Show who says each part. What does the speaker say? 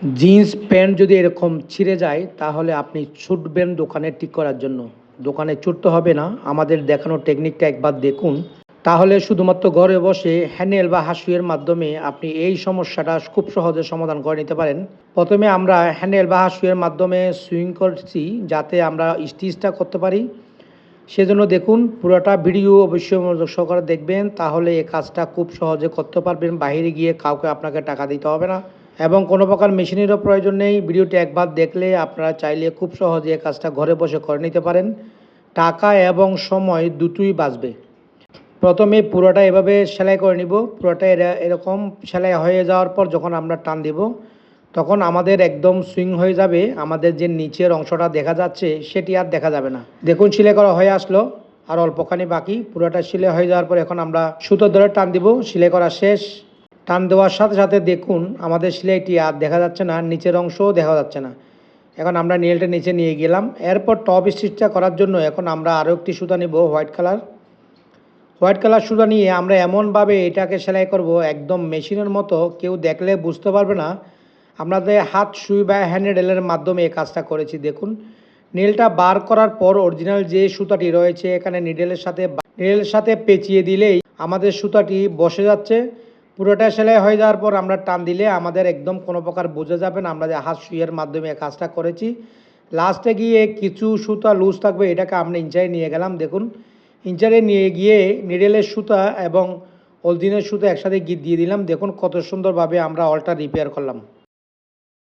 Speaker 1: Jeans pant যদি এরকম ছিঁড়ে যায়, তাহলে আপনি ছুটবেন দোকানে ঠিক করার জন্য। দোকানে ছুটতে হবে না, আমাদের দেখানো টেকনিকটা একবার দেখুন। তাহলে শুধুমাত্র ঘরে বসে হ্যান্ডেল বা হাসুয়ের মাধ্যমে আপনি এই সমস্যাটা খুব সহজে সমাধান করে নিতে পারেন। প্রথমে আমরা হ্যান্ডেল বা হাসুয়ের মাধ্যমে সুইং করছি, যাতে আমরা স্টিচটা করতে পারি। সেজন্য দেখুন, পুরোটা ভিডিও অবশ্যই মনোযোগ সহকারে দেখবেন, তাহলে এই কাজটা খুব সহজে করতে পারবেন। বাইরে গিয়ে কাউকে আপনাকে টাকা দিতে হবে না। এবং কোনো প্রকার মেশিনেরও প্রয়োজন নেই। ভিডিওটি একবার দেখলে আপনারা চাইলে খুব সহজে কাজটা ঘরে বসে করে নিতে পারেন। টাকা এবং সময় দুটোই বাঁচবে। প্রথমে পুরোটা এভাবে সেলাই করে নিব। পুরোটা এরা, এরকম সেলাই হয়ে যাওয়ার পর যখন আমরা টান দিব, তখন আমাদের একদম সুইং হয়ে যাবে। আমাদের যে নিচের অংশটা দেখা যাচ্ছে, সেটি আর দেখা যাবে না। দেখুন, সেলাই করা হয়ে আসলো। আর অল্পখানি বাকি। পুরোটা সেলাই হয়ে যাওয়ার পর এখন আমরা সুতো ধরে টান দিব। সেলাই করা শেষ। টান দেওয়ার সাথে সাথে দেখুন, আমাদের সেলাইটি আর দেখা যাচ্ছে না, নিচের অংশও দেখা যাচ্ছে না। এখন আমরা নেলটা নিচে নিয়ে গেলাম। এরপর টপ স্টিচটা করার জন্য এখন আমরা আরও একটি সুতা নিব, হোয়াইট কালার। হোয়াইট কালার সুতা নিয়ে আমরা এমনভাবে এটাকে সেলাই করব, একদম মেশিনের মতো। কেউ দেখলে বুঝতে পারবে না। আমাদের হাত, সুই বা হ্যান্ডেলের মাধ্যমে এই কাজটা করেছি, দেখুন। নীলটা বার করার পর অরিজিনাল যে সুতাটি রয়েছে, এখানে নিডেলের সাথে নিডেলের সাথে পেঁচিয়ে দিলেই আমাদের সুতাটি বসে যাচ্ছে। পুরোটা সেলাই হয়ে যাওয়ার পর আমরা টান দিলে আমাদের একদম কোনো প্রকার বোঝা যাবে না, আমরা যে হাত শুয়ের মাধ্যমে কাজটা করেছি। লাস্টে গিয়ে কিছু সুতা লুজ থাকবে, এটাকে আমরা ইঞ্চারে নিয়ে গেলাম, দেখুন। ইঞ্চারে নিয়ে গিয়ে নিডেলের সুতা এবং অলদিনের সুতা একসাথে গিয়ে দিয়ে দিলাম, দেখুন কত সুন্দরভাবে আমরা অলটা রিপেয়ার করলাম।